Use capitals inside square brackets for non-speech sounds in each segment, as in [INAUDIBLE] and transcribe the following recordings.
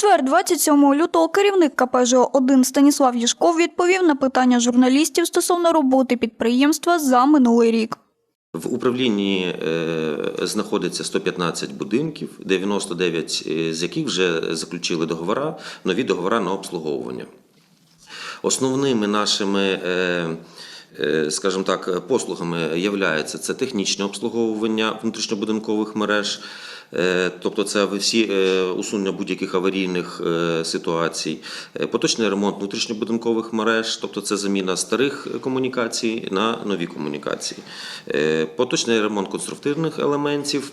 четвер, 27 лютого, керівник КП «ЖО-1» Станіслав Єшков відповів на питання журналістів стосовно роботи підприємства за минулий рік. В управлінні е, знаходиться 115 будинків, 99 з яких вже заключили договора, нові договори на обслуговування. Основними нашими, е, е, скажімо так, послугами являється це технічне обслуговування внутрішньобудинкових мереж, е, тобто це всі е, усунення будь-яких аварійних е, ситуацій, Е, поточний ремонт внутрішньобудинкових мереж, тобто це заміна старих комунікацій на нові комунікації, Е, поточний ремонт конструктивних елементів.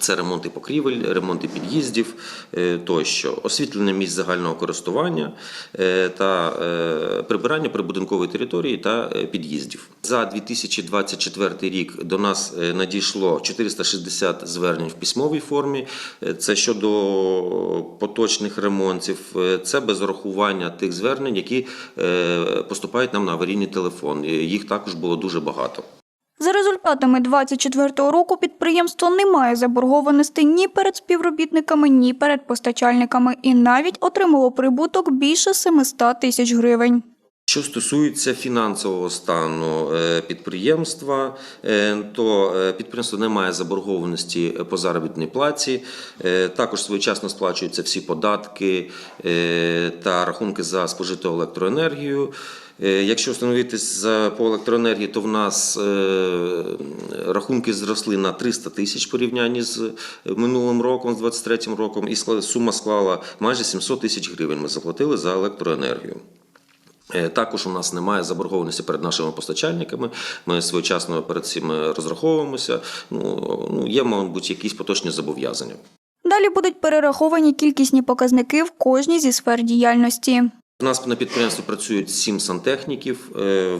Це ремонти покрівель, ремонти під'їздів е, тощо, освітлення місць загального користування е, та е, прибирання прибудинкової території та під'їздів. За 2024 рік до нас надійшло 460 звернень в письмовій формі. Це щодо поточних ремонтів, це без урахування тих звернень, які поступають нам на аварійний телефон. Їх також було дуже багато. За результатами 2024 року підприємство не має заборгованості ні перед співробітниками, ні перед постачальниками і навіть отримало прибуток більше 700 тисяч гривень. Що стосується фінансового стану е, підприємства, е, то е, підприємство не має заборгованості по заробітній платі. Е, Також своєчасно сплачуються всі податки та рахунки за спожиту електроенергію. Е, Якщо встановитись за- по електроенергії, то в нас е, рахунки зросли на 300 тисяч порівнянні з минулим роком, з 23 роком, і сума склала майже 700 тисяч гривень. Ми заплатили за електроенергію. Е, Також у нас немає заборгованості перед нашими постачальниками. Ми своєчасно перед цим розраховуємося. Ну, ну є, мабуть, якісь поточні зобов'язання. Далі будуть перераховані кількісні показники в кожній зі сфер діяльності. У нас на підприємстві працюють сім сантехніків. Е,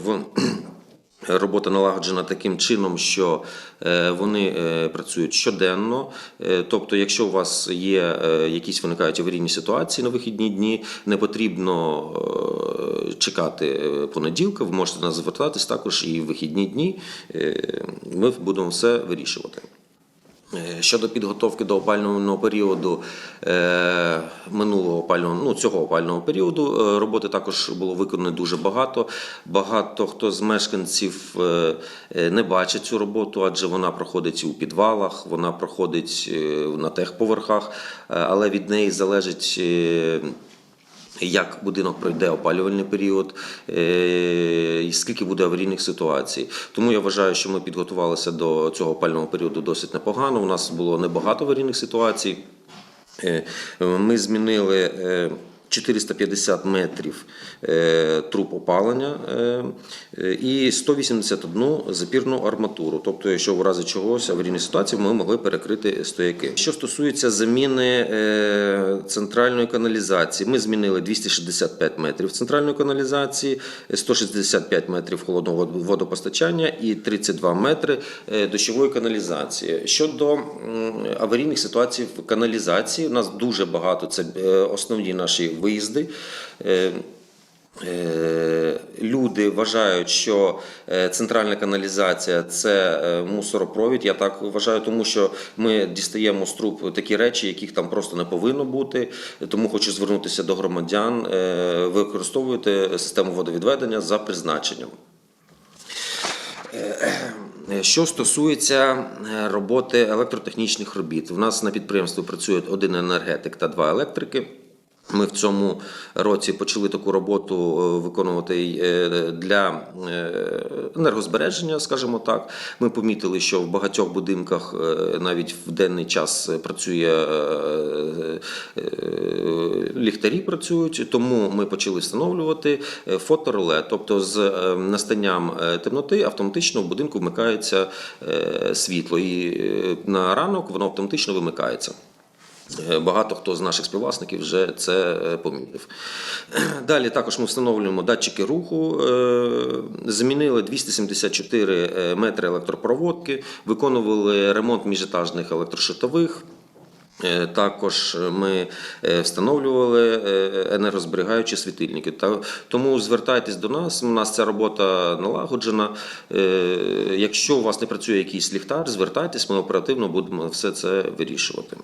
[CLEARS THROAT] Робота налагоджена таким чином, що е, вони е, працюють щоденно. Тобто, якщо у вас є якісь виникають аварійні ситуації на вихідні дні, не потрібно чекати понеділка. Ви можете нас звертатись також і в вихідні дні. Ми будемо все вирішувати. Е, Щодо підготовки до опального періоду е, минулого опального, ну цього опального періоду, е, роботи також було виконано дуже багато. Багато хто з мешканців не бачить цю роботу, адже вона проходить у підвалах, вона проходить на техповерхах, але від неї залежить. Як будинок пройде опалювальний період, е, і скільки буде аварійних ситуацій. Тому я вважаю, що ми підготувалися до цього опального періоду досить непогано. У нас було небагато аварійних ситуацій. Е, Ми змінили е, 450 метрів е, труб опалення е, е, і 181 запірну арматуру. Тобто, якщо в разі чогось аварійної ситуації, ми могли перекрити стояки. Що стосується заміни центральної каналізації, ми змінили 265 метрів центральної каналізації, 165 метрів холодного вод- водопостачання і 32 метри дощової каналізації. Щодо аварійних ситуацій в каналізації, у нас дуже багато це основні наші виїзди. Е, Е, Люди вважають, що е, центральна каналізація це мусоропровід. Я так вважаю, тому що ми дістаємо з труб такі речі, яких там просто не повинно бути. Тому хочу звернутися до громадян. Використовуйте систему водовідведення за призначенням. Що стосується роботи електротехнічних робіт, у нас на підприємстві працює один енергетик та два електрики. Ми в цьому році почали таку роботу е, виконувати е, для е, енергозбереження, скажімо так. Ми помітили, що в багатьох будинках навіть в денний час працює ліхтарі працюють, тому ми почали встановлювати е, фотореле. Тобто з настанням темноти автоматично в будинку вмикається світло, і на ранок воно автоматично вимикається. Багато хто з наших співвласників вже це е, помітив. [CLEARS THROAT] Далі також ми встановлюємо датчики руху, е, замінили 274 е, метри електропроводки, виконували ремонт міжетажних електрошитових. Також ми встановлювали енергозберігаючі світильники. Тому звертайтесь до нас. У нас ця робота налагоджена. Якщо у вас не працює якийсь ліхтар, звертайтесь, ми оперативно будемо все це вирішувати.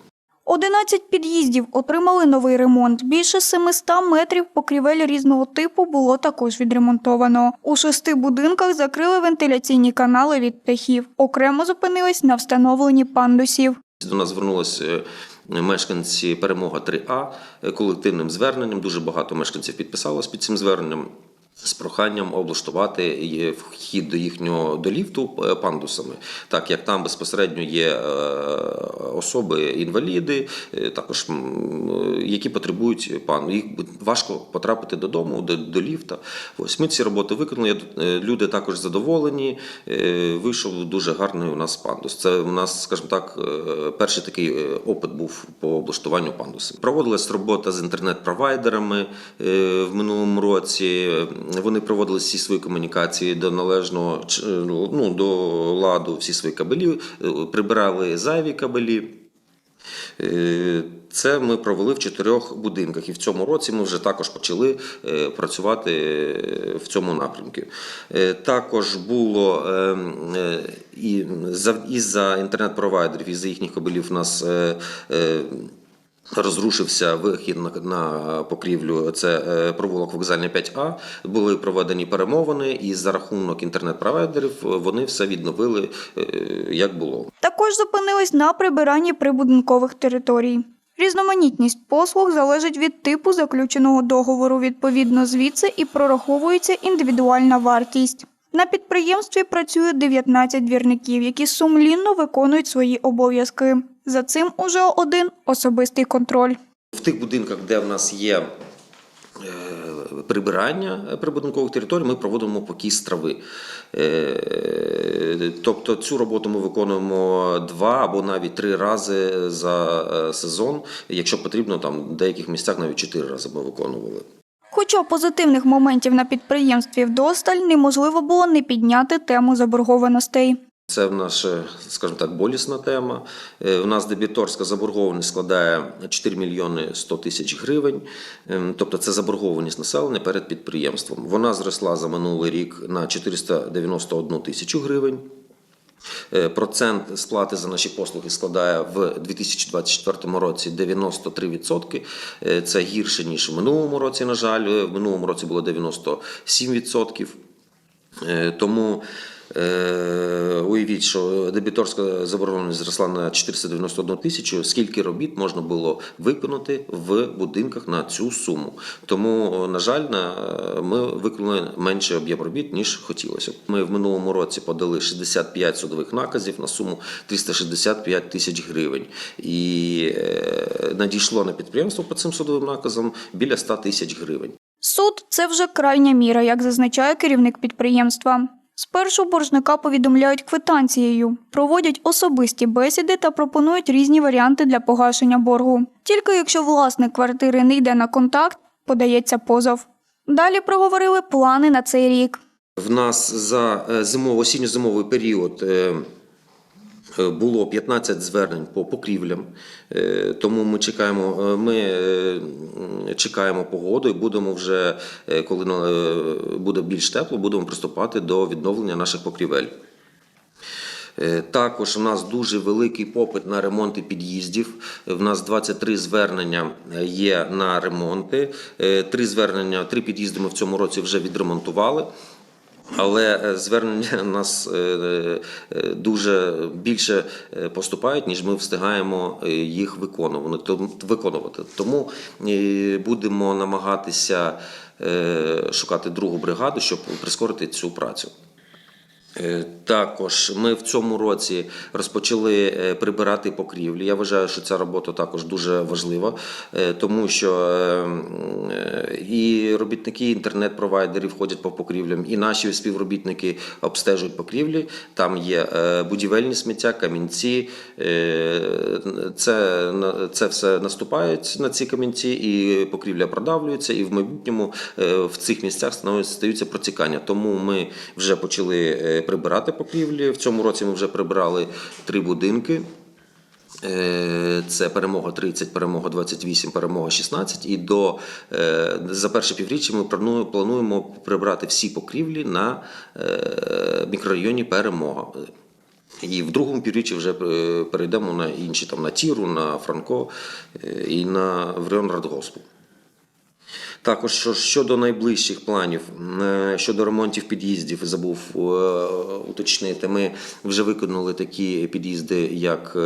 11 під'їздів отримали новий ремонт. Більше 700 метрів покрівель різного типу було також відремонтовано. У шести будинках закрили вентиляційні канали від птахів. Окремо зупинились на встановленні пандусів. До нас звернулися е, мешканці перемога 3А е, колективним зверненням. Дуже багато мешканців підписалось під цим зверненням. З проханням облаштувати вхід до їхнього до ліфту е, пандусами, так як там безпосередньо є е, особи інваліди, е, також які потребують пан. Їх важко потрапити додому, до, до ліфта. Ось ми ці роботи виконали. Люди також задоволені. Вийшов дуже гарний у нас пандус. Це у нас, скажімо так, перший такий опит був по облаштуванню пандусів. Проводилась робота з інтернет-провайдерами в минулому році. Вони проводили всі свої комунікації до належного е, ну, до ладу, всі свої кабелі, е, прибирали зайві кабелі. Е, Це ми провели в чотирьох будинках, і в цьому році ми вже також почали працювати в цьому напрямку. Також було е, е, і за- інтернет-провайдерів, із-за їхніх кабелів у нас. Розрушився вихід на, на покрівлю. Це е, провулок вокзальний 5А. Були проведені перемовини, і за рахунок інтернет-провайдерів вони все відновили е, як було. Також зупинились на прибиранні прибудинкових територій. Різноманітність послуг залежить від типу заключеного договору. Відповідно, звідси і прораховується індивідуальна вартість. На підприємстві працює 19 двірників, які сумлінно виконують свої обов'язки. За цим уже один особистий контроль. В тих будинках, де в нас є е, прибирання прибудинкових територій, ми проводимо покіс трави. Е, Тобто цю роботу ми виконуємо два або навіть три рази за е, сезон. Якщо потрібно, там в деяких місцях навіть чотири рази ми виконували. Хоча позитивних моментів на підприємстві вдосталь неможливо було не підняти тему заборгованостей. Це в наша, скажімо так, болісна тема. Е, У нас дебіторська заборгованість складає 4 мільйони 100 тисяч гривень. Ем, Тобто це заборгованість населення перед підприємством. Вона зросла за минулий рік на 491 тисячу гривень. Е, Процент сплати за наші послуги складає в 2024 році 93%. Е, Це гірше, ніж в минулому році, на жаль. Е, В минулому році було 97%. Е, Тому е, уявіть, що дебіторська заборгованість зросла на 491 тисячу. Скільки робіт можна було виконати в будинках на цю суму? Тому, на жаль, ми виконали менше об'єм робіт, ніж хотілося. Ми в минулому році подали 65 судових наказів на суму 365 тисяч гривень. І е, надійшло на підприємство по цим судовим наказам біля 100 тисяч гривень. Суд це вже крайня міра, як зазначає керівник підприємства. Спершу боржника повідомляють квитанцією, проводять особисті бесіди та пропонують різні варіанти для погашення боргу. Тільки якщо власник квартири не йде на контакт, подається позов. Далі проговорили плани на цей рік. В нас за е, зимово осінньо-зимовий період е, е, було 15 звернень по покрівлям, Е, тому ми чекаємо, е, ми е, чекаємо погоду і будемо вже, е, коли е, буде більш тепло, будемо приступати до відновлення наших покрівель. Е, Також у нас дуже великий попит на ремонти під'їздів. В нас 23 звернення е, є на ремонти. Е, Три звернення, три під'їзди ми в цьому році вже відремонтували. Але е, звернення [LAUGHS] нас е, е, дуже більше поступають, ніж ми встигаємо їх виконувати. Тому- будемо намагатися шукати другу бригаду, щоб прискорити цю працю. Е, Також ми в цьому році розпочали е, прибирати покрівлі. Я вважаю, що ця робота також дуже важлива, е, тому що е, м, е, і робітники інтернет-провайдерів ходять по покрівлям, і наші співробітники обстежують покрівлі. Там є будівельні сміття, камінці. Це, це все наступають на ці камінці, і покрівля продавлюється, і в майбутньому в цих місцях стаються протікання. Тому ми вже почали прибирати покрівлі. В цьому році ми вже прибрали три будинки. Е, Це перемога 30, перемога 28, перемога 16. І до е, за перше півріччя ми плануємо прибрати всі покрівлі на е, мікрорайоні перемога. І в другому півріччі вже перейдемо на інші там на Тіру, на Франко і на в район Радгоспу. Також що- щодо найближчих планів, е, щодо ремонтів під'їздів, забув е, уточнити. Ми вже виконали такі під'їзди, як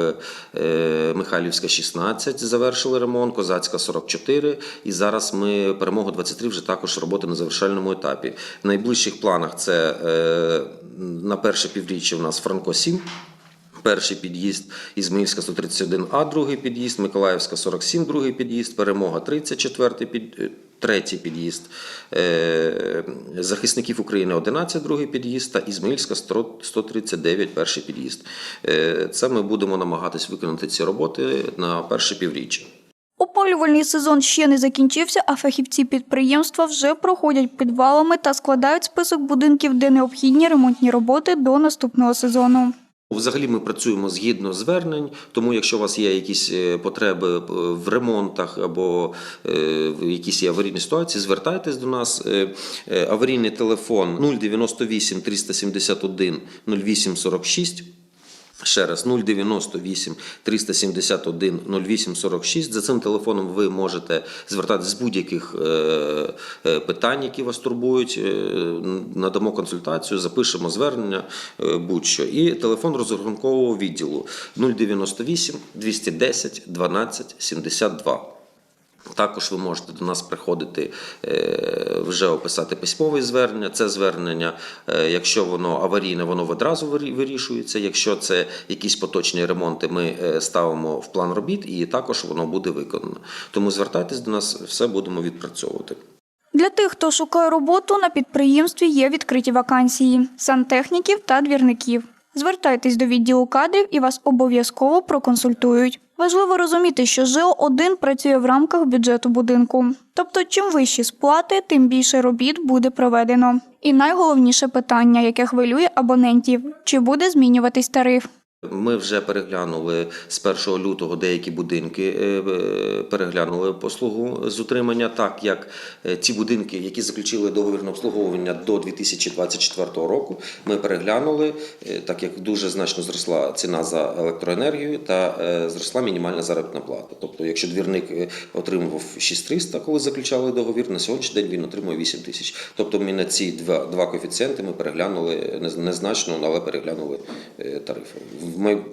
е, Михайлівська 16, завершили ремонт, Козацька 44. І зараз ми перемогу 23 вже також роботи на завершальному етапі. В найближчих планах це на перше півріччя у нас Франко 7. Перший під'їзд Ізмаїльська 131А, другий під'їзд, Миколаївська 47, другий під'їзд, Перемога 34 під, третій під'їзд, е, Захисників України 11, другий під'їзд та Ізмаїльська 100 139, перший під'їзд. Е, Це ми будемо намагатись виконати ці роботи на перше півріччя. Опалювальний сезон ще не закінчився, а фахівці підприємства вже проходять підвалами та складають список будинків, де необхідні ремонтні роботи до наступного сезону. Взагалі ми працюємо згідно звернень, тому якщо у вас є якісь е, потреби е, в ремонтах або е, якісь аварійні ситуації, звертайтесь до нас. Аварійний телефон 098 371 08 46. Ще раз 098 371 08 46. За цим телефоном ви можете звертатися з будь-яких е, е, питань, які вас турбують. Е, надамо консультацію, запишемо звернення, будь-що. І телефон розрахункового відділу 098 210 12 72. Також ви можете до нас приходити е, вже описати письмове звернення. Це звернення, е, якщо воно аварійне, воно одразу вирі- вирішується. Якщо це якісь поточні ремонти, ми е, ставимо в план робіт і також воно буде виконано. Тому звертайтесь до нас, все будемо відпрацьовувати. Для тих, хто шукає роботу, на підприємстві є відкриті вакансії сантехніків та двірників. Звертайтесь до відділу кадрів і вас обов'язково проконсультують. Важливо розуміти, що ЖО 1 працює в рамках бюджету будинку. Тобто, чим вищі сплати, тим більше робіт буде проведено. І найголовніше питання, яке хвилює абонентів: чи буде змінюватись тариф? Ми вже переглянули з 1 лютого деякі будинки, е, е, переглянули послугу з утримання, так як е, ті будинки, які заключили договір на обслуговування до 2024 року, ми переглянули, так як дуже значно зросла ціна за електроенергію та зросла мінімальна заробітна плата. Тобто, якщо двірник отримував 6300, коли заключали договір, на сьогоднішній день він отримує 8 тисяч. Тобто ми на ці два, два коефіцієнти ми переглянули нез- незначно, але переглянули тарифи. Май-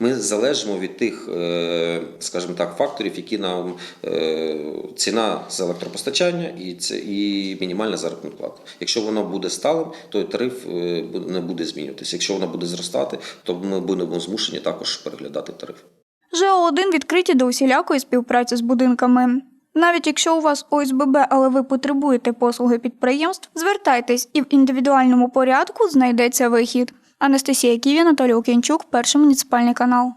Ми залежимо від тих, е, скажімо так, факторів, які нам е, ціна з електропостачання і це і мінімальна заробітна плата. Якщо воно буде сталим, то тариф е, не буде змінюватися. Якщо воно буде зростати, то ми будемо змушені також переглядати тариф. ЖО 1 відкриті до усілякої співпраці з будинками. Навіть якщо у вас ОСББ, але ви потребуєте послуги підприємств, звертайтесь і в індивідуальному порядку знайдеться вихід. Анастасія Ківі, Анатолій Окінчук, перший муніципальний канал.